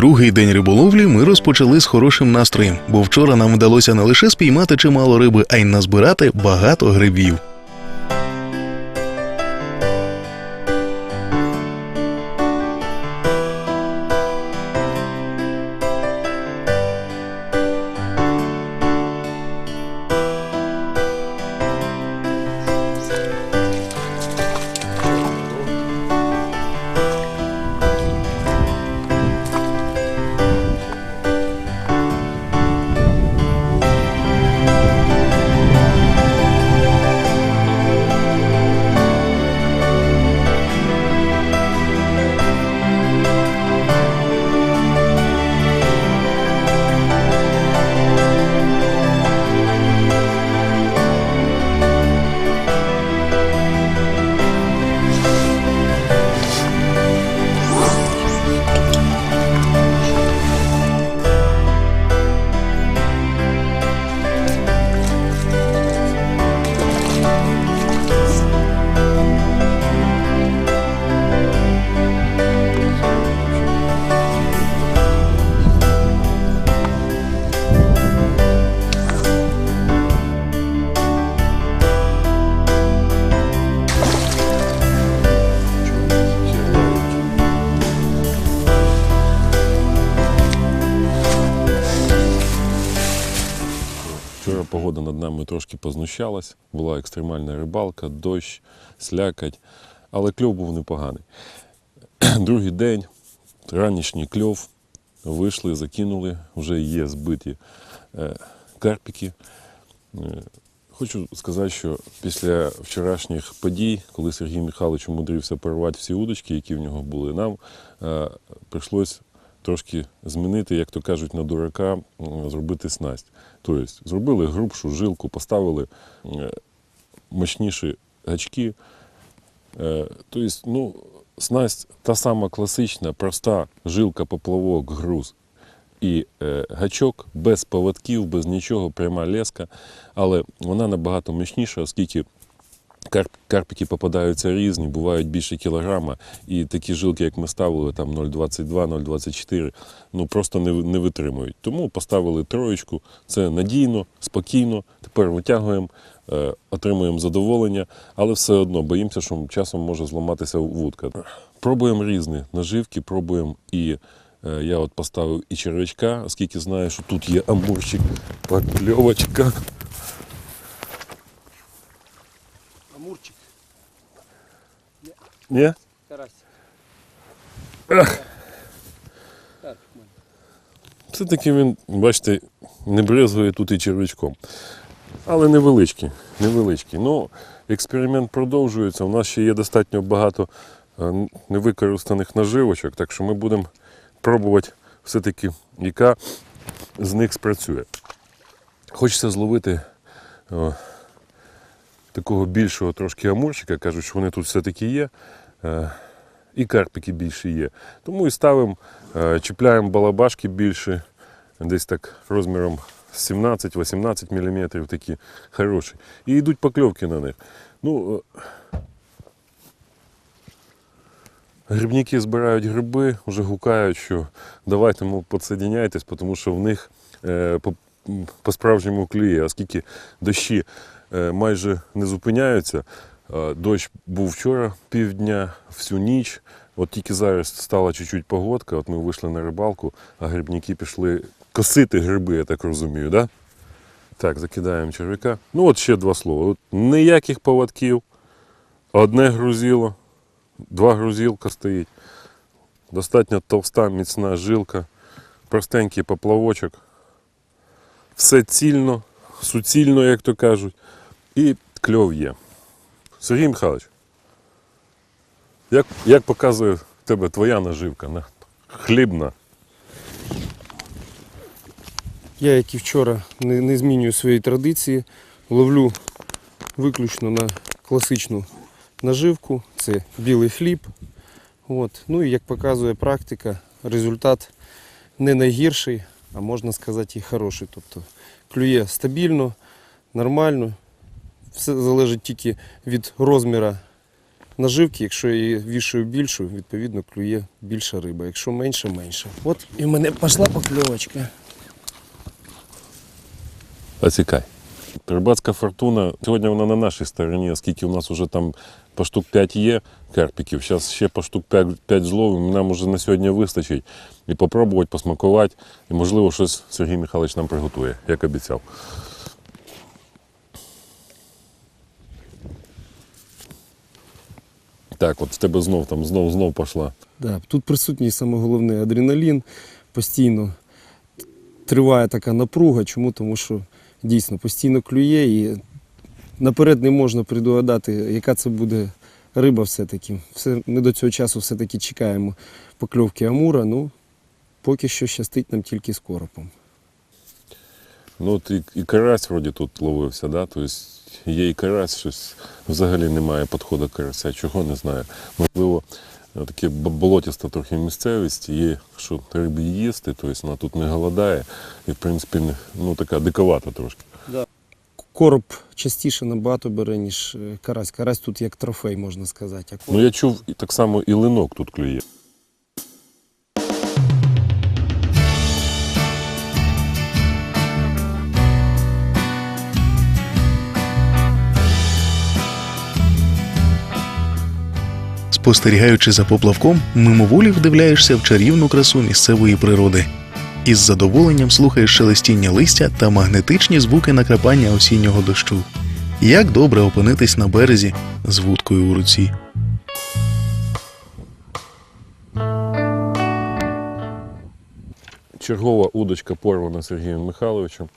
Другий день риболовлі ми розпочали з хорошим настроєм, бо вчора нам вдалося не лише спіймати чимало риби, а й назбирати багато грибів. Погода над нами трошки познущалась, була екстремальна рибалка, дощ, слякать, але кльов був непоганий. Другий день, ранішній кльов, вийшли, закинули, вже є збиті е, карпіки. Е, Хочу сказати, що після вчорашніх подій, коли Сергій Михайлович умудрився порвати всі удочки, які в нього були, нам е, прийшлось трошки змінити, як то кажуть, на дурака, зробити снасть. Тобто зробили грубшу жилку, поставили е, мощніші гачки. Е, Тобто, ну, снасть та сама класична, проста жилка, поплавок, груз і е, гачок без поводків, без нічого, пряма леска, але вона набагато мощніша, оскільки карп, карпики попадаються різні, бувають більше кілограма, і такі жилки, як ми ставили, там 0,22, 0,24, ну просто не, не витримують. Тому поставили троєчку, це надійно, спокійно, тепер витягуємо, е, отримуємо задоволення, але все одно боїмося, що часом може зламатися вудка. Пробуємо різні наживки, пробуємо і Е, Я от поставив і червячка, оскільки знаю, що тут є амурчик, покльовочка. Амурчик, Ні? карась. Ах. Все-таки він, бачите, не брезгує тут і червячком. Але невеличкий, невеличкий. Ну, експеримент продовжується. У нас ще є достатньо багато е, невикористаних наживочок, так що ми будемо пробувати все-таки, яка з них спрацює. Хочеться зловити такого більшого трошки амурчика, кажуть, що вони тут все-таки є. Е, і карпики більше є. Тому і ставимо, е, чіпляємо балабашки більше, десь так розміром 17-18 мм, такі хороші. І йдуть покльовки на них. Ну, е, Грибники збирають гриби, вже гукають, що давайте мов, підсоединяйтесь, тому що в них по-справжньому клює, оскільки дощі майже не зупиняються. Е, Дощ був вчора півдня, всю ніч. От тільки зараз стала чуть-чуть погодка, от ми вийшли на рибалку, а грибники пішли косити гриби, я так розумію, да? Так, закидаємо черв'яка. Ну от ще два слова. От ніяких поводків, одне грузило, два грузилка стоїть. Достатньо товста, міцна жилка, простенький поплавочок. Все цільно, суцільно, як то кажуть, і кльов є. Сергій Михайлович, як, як показує тебе твоя наживка? на- Хлібна. Я, як і вчора, не, не змінюю свої традиції. Ловлю виключно на класичну наживку. Це білий хліб. От. Ну і як показує практика, результат не найгірший, а можна сказати і хороший. Тобто клює стабільно, нормально. Все залежить тільки від розміру наживки. Якщо я її вішаю більшу, відповідно клює більша риба. Якщо менше, менше. От і в мене пішла покльовочка. Оцікай. Рибацька фортуна. Сьогодні вона на нашій стороні, оскільки у нас вже там по штук 5 є карпіків. Зараз ще по штук 5, 5 зловимо. Нам уже на сьогодні вистачить. І попробувати, посмакувати. І, можливо, щось Сергій Михайлович нам приготує, як обіцяв. Так, от в тебе знов там знов знов пішла. Да, тут присутній саме головне адреналін. Постійно триває така напруга. Чому? Тому що дійсно постійно клює і наперед не можна предугадати, яка це буде риба все-таки. Все, ми до цього часу все-таки чекаємо покльовки Амура. Ну, поки що щастить нам тільки з коропом. Ну, от і, і карась вроді тут ловився, да? тобто є і карась, щось взагалі немає підходу карася, чого не знаю. Можливо, е, таке болотіста трохи місцевість, є, що рибі їсти, тобто вона тут не голодає і, в принципі, ну, така диковата трошки. Короб частіше набагато бере, ніж е, карась. Карась тут як трофей, можна сказати. А Ну, я чув, так само і линок тут клює. Спостерігаючи за поплавком, мимоволі вдивляєшся в чарівну красу місцевої природи. Із задоволенням слухаєш шелестіння листя та магнетичні звуки накрапання осіннього дощу. Як добре опинитись на березі з вудкою у руці. Чергова удочка порвана Сергієм Михайловичем.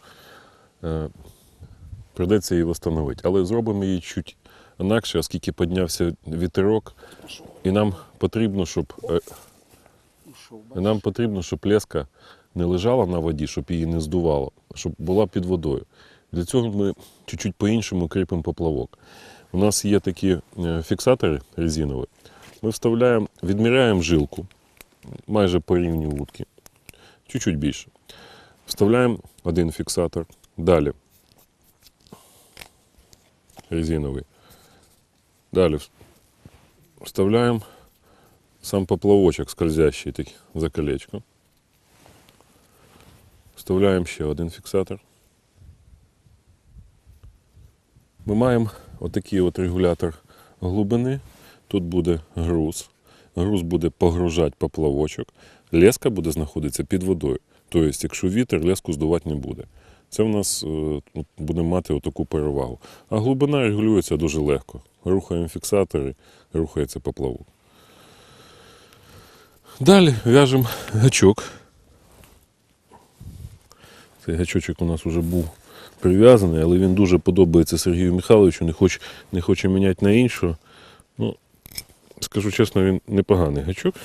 Е, Придеться її встановити. Але зробимо її чуть інакше, оскільки піднявся вітерок, і нам потрібно, щоб е, Нам потрібно, щоб леска не лежала на воді, щоб її не здувало, щоб була під водою. Для цього ми чуть-чуть по-іншому кріпимо поплавок. У нас є такі е, фіксатори резинові. Ми вставляємо, відміряємо жилку майже по рівні вудки, чуть-чуть більше. Вставляємо один фіксатор. Далі резиновий. Далі вставляємо сам поплавочок скользящий такий за колечко. Вставляємо ще один фіксатор. Ми маємо отакий от регулятор глибини. Тут буде груз. Груз буде погружати поплавочок. Леска буде знаходитися під водою. Тобто, якщо вітер, леску здувати не буде. Це в нас е, ну, буде мати отаку перевагу. А глибина регулюється дуже легко. Рухаємо фіксатори, рухається поплавок. Далі в'яжемо гачок. Цей гачочок у нас вже був прив'язаний, але він дуже подобається Сергію Михайловичу, не хоче, не хоче міняти на іншого. Ну, скажу чесно, він непоганий гачок.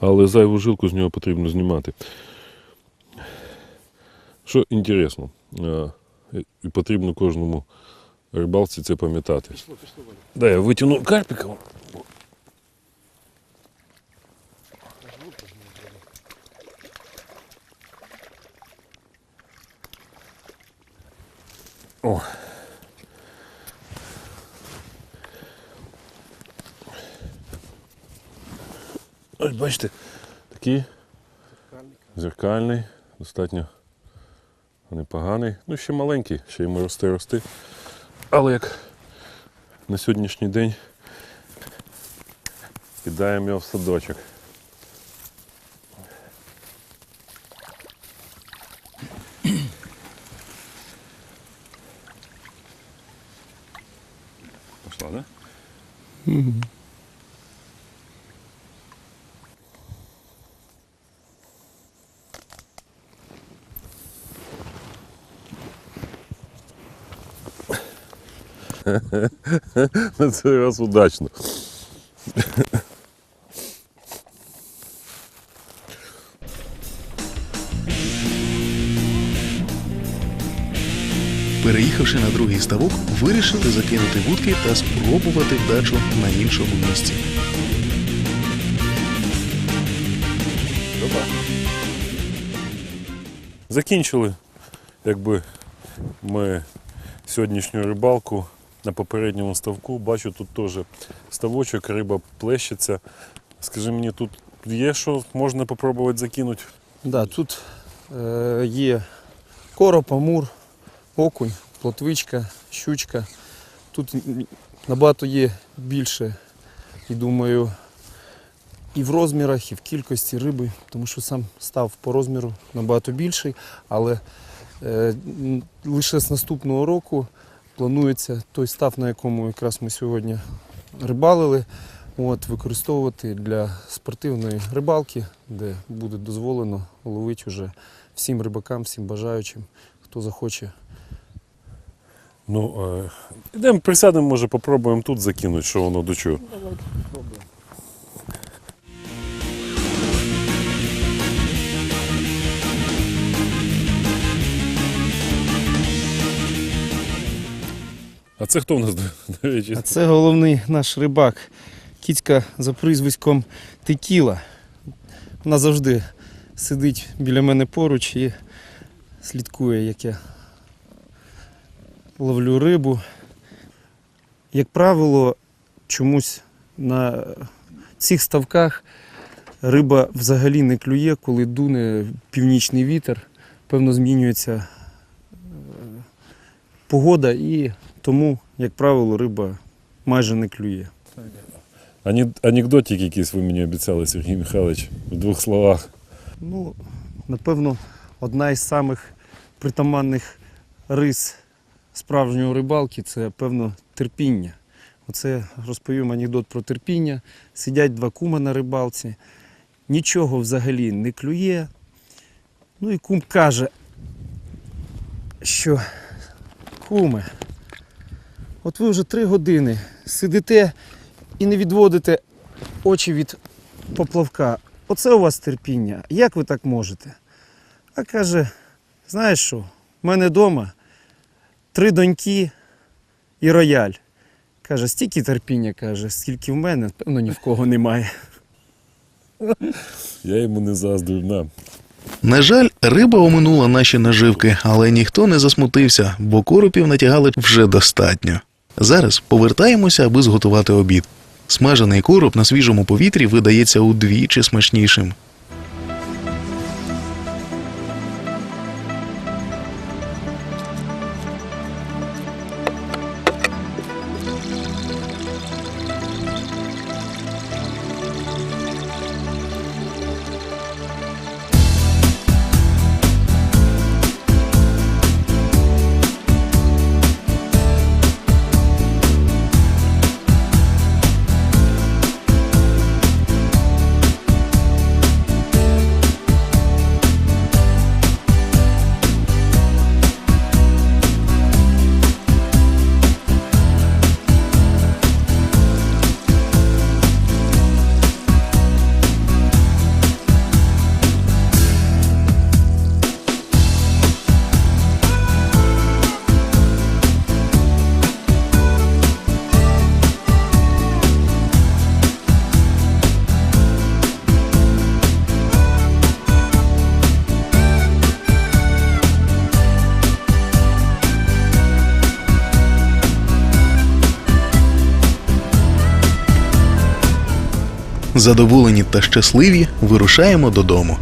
Але зайву жилку з нього потрібно знімати. Що інтересно, е, і потрібно кожному рибалці це пам'ятати. Да, я витягну карпіка. О. Ось бачите, такий зеркальний, достатньо непоганий. Ну, ще маленький, ще йому рости рости. Але як на сьогоднішній день кидаємо його в садочок. На цей раз удачно. Переїхавши на другий ставок, вирішили закинути вудки та спробувати вдачу на іншому місці. Закінчили, якби ми сьогоднішню рибалку на попередньому ставку. Бачу, тут теж ставочок, риба плещеться. Скажи мені, тут є що можна попробувати закинути? Да, тут е, є короб, амур, окунь, плотвичка, щучка. Тут набагато є більше, і думаю, і в розмірах, і в кількості риби, тому що сам став по розміру набагато більший, але е, лише з наступного року планується той став, на якому якраз ми сьогодні рибалили, от, використовувати для спортивної рибалки, де буде дозволено ловити вже всім рибакам, всім бажаючим, хто захоче. Ну, е, ідемо присядемо, може, попробуємо тут закинути, що воно до чого. А це хто в нас, до речі? Це головний наш рибак, кіцька за прізвиськом Текіла. Вона завжди сидить біля мене поруч і слідкує, як я ловлю рибу. Як правило, чомусь на цих ставках риба взагалі не клює, коли дуне північний вітер. Певно, змінюється е, погода і тому, як правило, риба майже не клює. Анекдотик якийсь ви мені обіцяли, Сергій Михайлович, в двох словах. Ну, напевно, одна із самих притаманних рис справжнього рибалки це, певно, терпіння. Оце розповім анекдот про терпіння. Сидять два кума на рибалці, нічого взагалі не клює. Ну і кум каже, що куме, от ви вже три години сидите і не відводите очі від поплавка. Оце у вас терпіння. Як ви так можете? А каже, знаєш що, в мене вдома три доньки і рояль. Каже, стільки терпіння, каже, скільки в мене, певно, ні в кого немає. Я йому не заздрю. На. На жаль, риба оминула наші наживки, але ніхто не засмутився, бо коропів натягали вже достатньо. Зараз повертаємося, аби зготувати обід. Смажений короб на свіжому повітрі видається удвічі смачнішим. Задоволені та щасливі вирушаємо додому.